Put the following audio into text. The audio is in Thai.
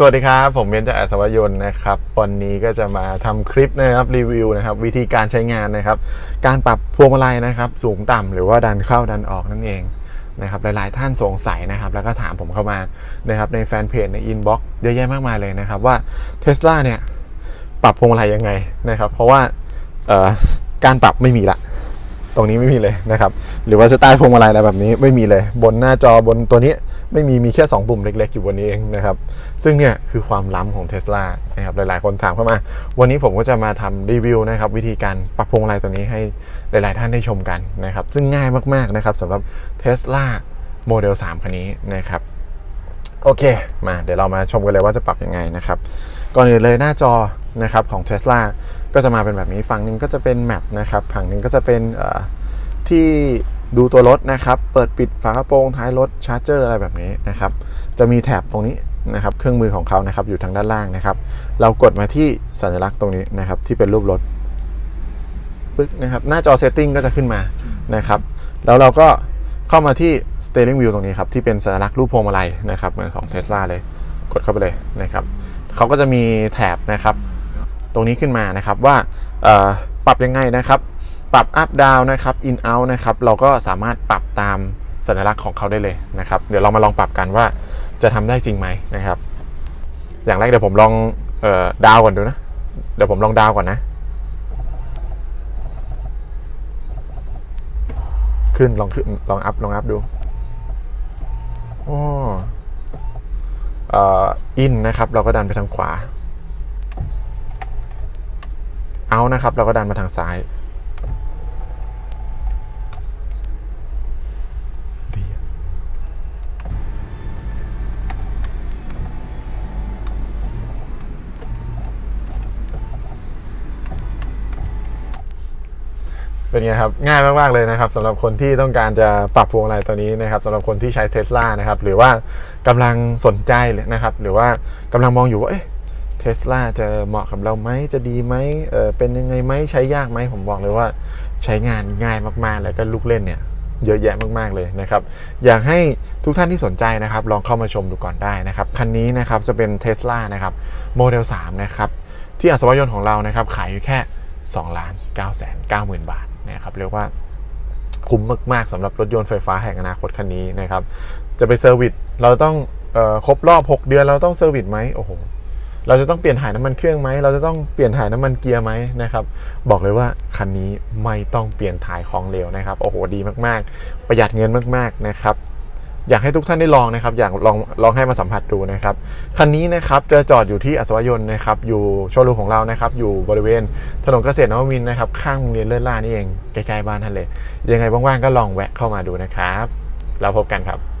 สวัสดีครับ ผมเบนจากอัศวยนต์นะครับ วันนี้ก็จะมาทำคลิปนะครับรีวิวนะครับ วิธีการใช้งานนะครับ การปรับพวงมาลัยนะครับ สูงต่ำหรือว่าดันเข้าดันออกนั่นเองนะครับหลายๆท่านสงสัยนะครับ แล้วก็ถามผมเข้ามานะครับในแฟนเพจในอินบ็อกซ์เยอะแยะมากมายเลยนะครับว่าเทสลาเนี่ยปรับพวงมาลัยยังไงนะครับ เพราะว่าเอ่อการปรับไม่มีละตรงนี้ไม่มีเลยนะครับ หรือว่าสไตล์พวงมาลัยอะไรแบบนี้ไม่มีเลย บนหน้าจอบนตัวนี้ ไม่มีมีแค่ 2 ปุ่มเล็ก ๆ อยู่บนนี้เองนะครับ ซึ่งเนี่ยคือความล้ำของเท s l a นะครับหลายๆ คนถามเข้ามา วันนี้ผมก็จะมาทำรีวิวนะครับวิธีการปรับพวงมาลัยตัวนี้ให้หลาย ๆ ท่านได้ชมกันนะครับ ซึ่งง่ายมากๆนะครับสำหรับ Tesla Model 3คันนี้นะครับโอเค มาเดี๋ยวเรามาชมกันเลยว่าจะปรับยังไงนะครับ ก่อนอื่นเลยหน้าจอนะครับของ Tesla ก็จะมาเป็นแบบนี้ฝั่งหนึ่งก็จะเป็นแมปนะครับฝั่งหนึ่งก็จะเป็นที่ ดูตัวรถนะครับ เปิดปิดฝากระโปรงท้ายรถชาร์จเจอร์อะไรแบบนี้นะครับ จะมีแถบตรงนี้นะครับ เครื่องมือของเขานะครับอยู่ทางด้านล่างนะครับ เรากดมาที่สัญลักษณ์ตรงนี้นะครับ ที่เป็นรูปรถปึ๊กนะครับ หน้าจอเซตติ้งก็จะขึ้นมานะครับ แล้วเราก็เข้ามาที่ steering wheel ตรงนี้ครับที่เป็นสัญลักษณ์รูปพวงมาลัยนะครับ เหมือนของ Tesla เลย กดเข้าไปเลยนะครับเขาก็จะมีแถบนะครับ ตรงนี้ขึ้นมานะครับว่าปรับยังไงนะครับ ปรับ up down นะครับ in out นะครับเราก็สามารถปรับตามสัญลักษณ์ของเขาได้เลยนะครับเดี๋ยวเรามาลองปรับกันว่าจะทำได้จริงไหมนะครับ อย่างแรกเดี๋ยวผมลองออดาวก่อนดูนะ เดี๋ยวผมลองดาวก่อนนะ ขึ้นลองขึ้นลองอัพลองอัพดูอ๋ออ่ออินนะครับเราก็ดันไปทางขวาเอานะครับ เราก็ดันมาทางซ้าย เป็นไงครับง่ายมากๆเลยนะครับสำหรับคนที่ต้องการจะปรับพวงมาลัยตัวนี้นะครับสำหรับคนที่ใช้เท s l a นะครับหรือว่ากำลังสนใจเลยนะครับ หรือว่ากำลังมองอยู่ว่าเอ๊ะเทสลาจะเหมาะกับเราไหมจะดีไหมเออเป็นยังไงไหมใช้ยากไหมผมบอกเลยว่าใช้งานง่ายมากๆ แล้วก็ลูกเล่นเนี่ยเยอะแยะมากๆเลยนะครับ อยากให้ทุกท่านที่สนใจนะครับ ลองเข้ามาชมดูก่อนได้นะครับ คันนี้นะครับจะเป็นเทสลานะครับโมเดล3นะครับ ที่อัศวยนต์ของเรานะครับ ขายอยู่แค่2ล้าน9แสน9หมื่นบาท นะครับเรียกว่าคุ้มมาก ๆสำหรับรถยนต์ไฟฟ้าแห่งอนาคตคันนี้นะครับ จะไปเซอร์วิสเราต้องออครบรอบ 6 เดือนเราต้องเซอร์วิสไหมโอ้โหเราจะต้องเปลี่ยนถ่ายน้ำมันเครื่องไหม เราจะต้องเปลี่ยนถ่ายน้ำมันเกียร์ไหมนะครับ บอกเลยว่าคันนี้ไม่ต้องเปลี่ยนถ่ายของเหลวนะครับ โอ้โห ดีมาก ๆ ประหยัดเงินมาก ๆ นะครับ อยากให้ทุกท่านได้ลองนะครับ อยากลองลองให้มาสัมผัสดูนะครับ คันนี้นะครับจะจอดอยู่ที่อัศวยนต์นะครับ อยู่โชว์รูมของเรานะครับ อยู่บริเวณถนนเกษตรนวมินนะครับ ข้างโรงเรียนเลิศล่านี่เองใกล้ๆบ้านท่านเลย ยังไงว่างๆก็ลองแวะเข้ามาดูนะครับแล้วพบกันครับ